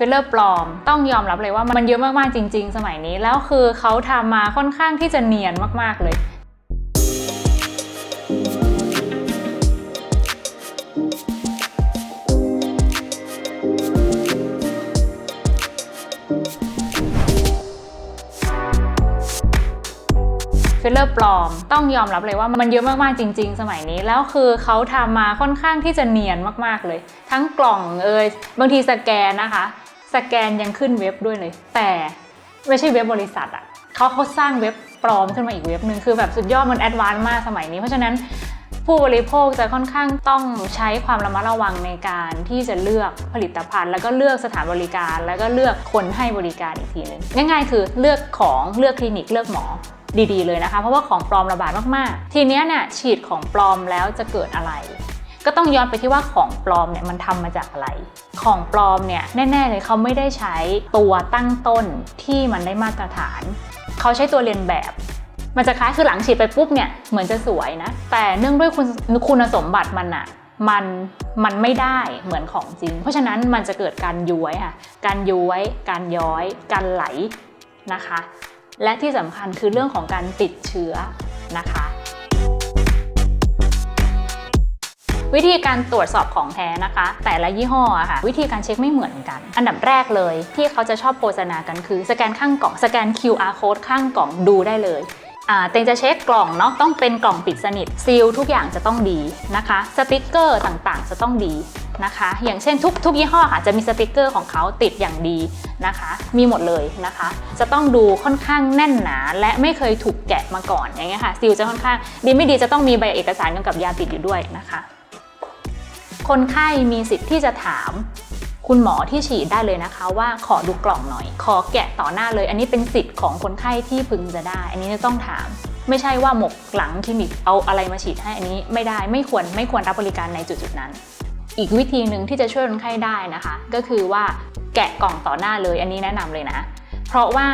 ฟิลเลอร์ปลอม ต้องยอมรับเลยว่ามันเยอะมากๆจริง ๆ สมัยนี้ แล้วคือเขาทำมาค่อนข้างที่จะเนียนมากๆเลยฟิลเลอร์ปลอม ต้องยอมรับเลยว่ามันเยอะมากๆจริง ๆ สมัยนี้ แล้วคือเขาทำมาค่อนข้างที่จะเนียนมากๆเลย ทั้งกล่องเอ่ยบางทีสแกนนะคะ สแกนยังขึ้นเว็บด้วยเลย แต่ไม่ใช่เว็บบริษัทอะ่ะเขาเขาสร้างเว็บปลอมขึ้นมาอีกเว็บหนึ่งคือแบบสุดยอดมันแอดวานซ์มากสมัยนี้ เพราะฉะนั้นผู้บริโภคจะค่อนข้างต้องใช้ความระมัดระวังในการที่จะเลือกผลิตภัณฑ์ แล้วก็เลือกสถานบริการ แล้วก็เลือกคนให้บริการอีกทีหนึ่งง่ายๆ คือเลือกของเลือกคลินิกเลือกหมอดีๆเลยนะคะ เพราะว่าของปลอมระบาดมากๆ ทีเนี้ยเนี่ยฉีดของปลอมแล้วจะเกิดอะไร ก็ต้องย้อนไปที่ว่าของปลอมเนี่ยมันทำมาจากอะไร ของปลอมเนี่ยแน่ๆเลยเขาไม่ได้ใช้ตัวตั้งต้นที่มันได้มาตรฐาน เขาใช้ตัวเรียนแบบ มันจะคล้ายคือหลังฉีดไปปุ๊บเนี่ยเหมือนจะสวยนะ แต่เนื่องด้วยคุณคุณสมบัติมันอะมันมันไม่ได้เหมือนของจริง เพราะฉะนั้นมันจะเกิดการย้วยค่ะ การย้วย การย้อย การไหลนะคะ และที่สำคัญคือเรื่องของการติดเชื้อนะคะ วิธีการตรวจสอบของแท้นะคะ แต่ละยี่ห้อค่ะวิธีการเช็คไม่เหมือนกัน อันดับแรกเลยที่เขาจะชอบโฆษณากันคือ สแกนข้างกล่องสแกน QR code ข้างกล่องดูได้เลยอ่าเต็งจะเช็คกล่องเนาะต้องเป็นกล่องปิดสนิทซีลทุกอย่างจะต้องดีนะคะสติกเกอร์ต่างๆ จะต้องดีนะคะ อย่างเช่นทุกทุกยี่ห้อค่ะจะมีสติกเกอร์ของเขาติดอย่างดีนะคะ มีหมดเลยนะคะ จะต้องดูค่อนข้างแน่นหนาและไม่เคยถูกแกะมาก่อนอย่างเงี้ยค่ะซีลจะค่อนข้างดีไม่ดีจะต้องมีใบเอกสารกำกับยาติดอยู่ด้วยนะคะ คนไข้มีสิทธิ์ที่จะถามคุณหมอที่ฉีดได้เลยนะคะ ว่าขอดูกล่องหน่อย ขอแกะต่อหน้าเลย อันนี้เป็นสิทธิ์ของคนไข้ที่พึงจะได้ อันนี้จะต้องถาม ไม่ใช่ว่าหมกหลังคลินิกเอาอะไรมาฉีดให้อันนี้ไม่ได้ไม่ควรไม่ควรรับบริการในจุดๆนั้น อีกวิธีหนึ่งที่จะช่วยคนไข้ได้นะคะ ก็คือว่าแกะกล่องต่อหน้าเลย อันนี้แนะนำเลยนะ เพราะว่า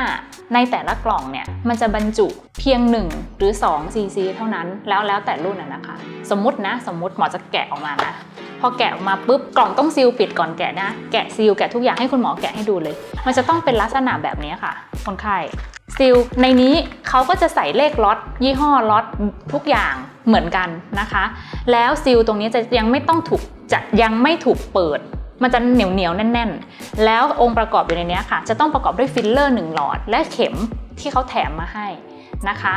ในแต่ละกล่องเนี่ยมันจะบรรจุเพียง 1 หรือ2 cc เท่านั้นแล้วแล้วแต่รุ่นนะนะคะ สมมตินะ สมมติหมอจะแกะออกมานะ พอแกะออกมาปุ๊บกล่องต้องซีลปิดก่อนแกะนะ แกะซีลแกะทุกอย่างให้คุณหมอแกะให้ดูเลย มันจะต้องเป็นลักษณะแบบนี้ค่ะ คนไข้ซีลในนี้เขาก็จะใส่เลขล็อตยี่ห้อล็อตทุกอย่างเหมือนกันนะคะ แล้วซีลตรงนี้จะยังไม่ต้องถูกจะยังไม่ถูกเปิดมันจะเหนียวเหนียวๆแน่น ๆ แล้วองค์ประกอบอยู่ในนี้ค่ะ จะต้องประกอบด้วยฟิลเลอร์1หลอด และเข็มที่เขาแถมมาให้นะคะ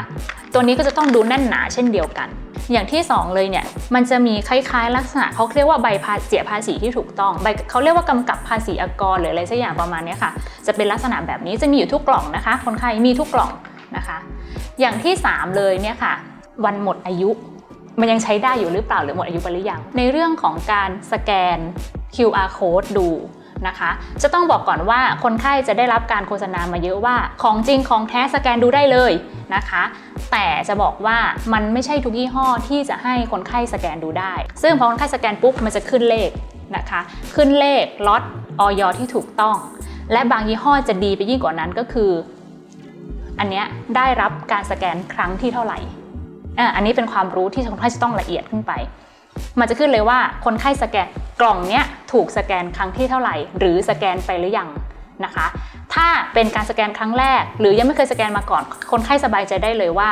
ตัวนี้ก็จะต้องดูแน่นหนาเช่นเดียวกัน อย่างที่ 2 เลยเนี่ยมันจะมีคล้ายๆ ลักษณะเขาเรียกว่าใบาเสียภาษีที่ถูกต้องใบเขาเรียกว่ากำกับภาษีอากรหรืออะไรสักอย่างประมาณนี้ค่ะ จะเป็นลักษณะแบบนี้จะมีอยู่ทุกกล่องนะคะ คนไข้มีทุกกล่องนะคะ อย่างที่ 3 เลยเนี่ยค่ะ วันหมดอายุมันยังใช้ได้อยู่หรือเปล่าหรือหมดอายุไปหรือยังในเรื่องของการสแกน QR code ดู นะคะ จะต้องบอกก่อนว่าคนไข้จะได้รับการโฆษณามาเยอะว่า ของจริงของแท้สแกนดูได้เลยนะคะ แต่จะบอกว่ามันไม่ใช่ทุกยี่ห้อที่จะให้คนไข้สแกนดูได้ ซึ่งพอคนไข้สแกนปุ๊บมันจะขึ้นเลขนะคะ ขึ้นเลขล็อตออยที่ถูกต้อง และบางยี่ห้อจะดีไปยิ่งกว่านั้นก็คือ อันเนี้ยได้รับการสแกนครั้งที่เท่าไหร่อันนี้เป็นความรู้ที่คนไข้จะต้องละเอียดขึ้นไป มันจะขึ้นเลยว่าคนไข้สแกน กล่องเนี้ยถูกสแกนครั้งที่เท่าไหร่ หรือสแกนไปหรือยังนะคะ ถ้าเป็นการสแกนครั้งแรก หรือยังไม่เคยสแกนมาก่อน คนไข้สบายใจได้เลยว่า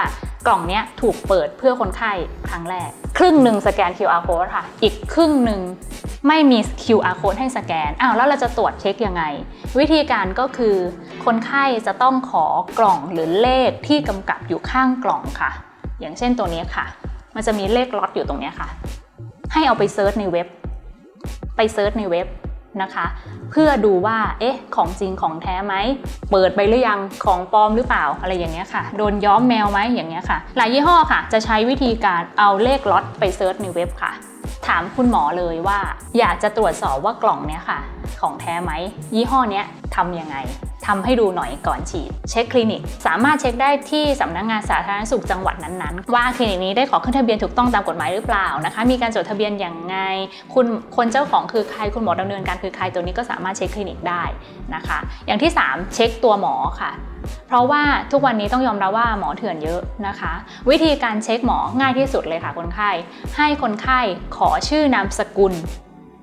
กล่องเนี้ยถูกเปิดเพื่อคนไข้ครั้งแรก ครึ่งหนึ่งสแกน QR code ค่ะ อีกครึ่งหนึ่งไม่มี QR code ให้สแกน อ้าวแล้วเราจะตรวจเช็คยังไง วิธีการก็คือ คนไข้จะต้องขอกล่องหรือเลขที่กำกับอยู่ข้างกล่องค่ะ อย่างเช่นตัวนี้ค่ะ มันจะมีเลขล็อตอยู่ตรงเนี้ยค่ะ ให้เอาไปเซิร์ชในเว็บ ไปเซิร์ชในเว็บนะคะ เพื่อดูว่าเอ๊ะของจริงของแท้ไหมเปิดไปหรือยังของปลอมหรือเปล่าอะไรอย่างเงี้ยค่ะ โดนย้อมแมวไหมอย่างเงี้ยค่ะ หลายยี่ห้อค่ะ จะใช้วิธีการเอาเลขล็อตไปเซิร์ชในเว็บค่ะ ถามคุณหมอเลยว่า อยากจะตรวจสอบว่ากล่องเนี้ยค่ะ ของแท้ไหม ยี่ห้อนี้ทำยังไงทำให้ดูหน่อยก่อนฉีด เช็คคลินิก สามารถเช็คได้ที่สำนักงานสาธารณสุขจังหวัดนั้นๆ ว่าคลินิกนี้ได้ขอขึ้นทะเบียนถูกต้องตามกฎหมายหรือเปล่านะคะ มีการจดทะเบียนอย่างไง คุณคนเจ้าของคือใครคุณหมอดำเนินการคือใครตัวนี้ก็สามารถเช็คคลินิกได้นะคะ อย่างที่ 3 เช็คตัวหมอค่ะ เพราะว่าทุกวันนี้ต้องยอมรับว่าหมอเถื่อนเยอะนะคะ วิธีการเช็คหมอง่ายที่สุดเลยค่ะคนไข้ให้คนไข้ขอชื่อนามสกุล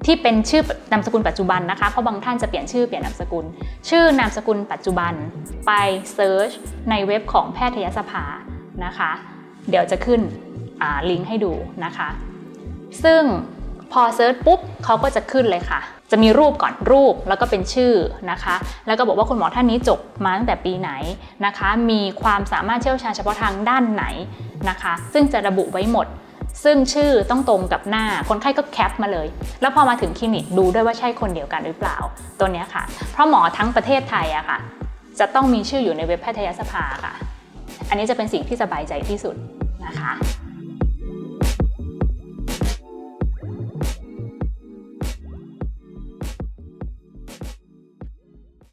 ที่เป็นชื่อนามสกุลปัจจุบันนะคะ เพราะบางท่านจะเปลี่ยนชื่อเปลี่ยนนามสกุล ชื่อนามสกุลปัจจุบันไปเซิร์ชในเว็บของแพทยสภานะคะ เดี๋ยวจะขึ้นลิงก์ให้ดูนะคะ ซึ่งพอเซิร์ชปุ๊บเขาก็จะขึ้นเลยค่ะ จะมีรูปก่อนรูปแล้วก็เป็นชื่อนะคะ แล้วก็บอกว่าคุณหมอท่านนี้จบมาตั้งแต่ปีไหนนะคะ มีความสามารถเชี่ยวชาญเฉพาะทางด้านไหนนะคะ ซึ่งจะระบุไว้หมด ซึ่งชื่อต้องตรงกับหน้าคนไข้ก็แคปมาเลย แล้วพอมาถึงคลินิกดูด้วยว่าใช่คนเดียวกันหรือเปล่าตัวนี้ค่ะ เพราะหมอทั้งประเทศไทยอะค่ะ จะต้องมีชื่ออยู่ในเว็บแพทยสภาค่ะ อันนี้จะเป็นสิ่งที่สบายใจที่สุดนะคะ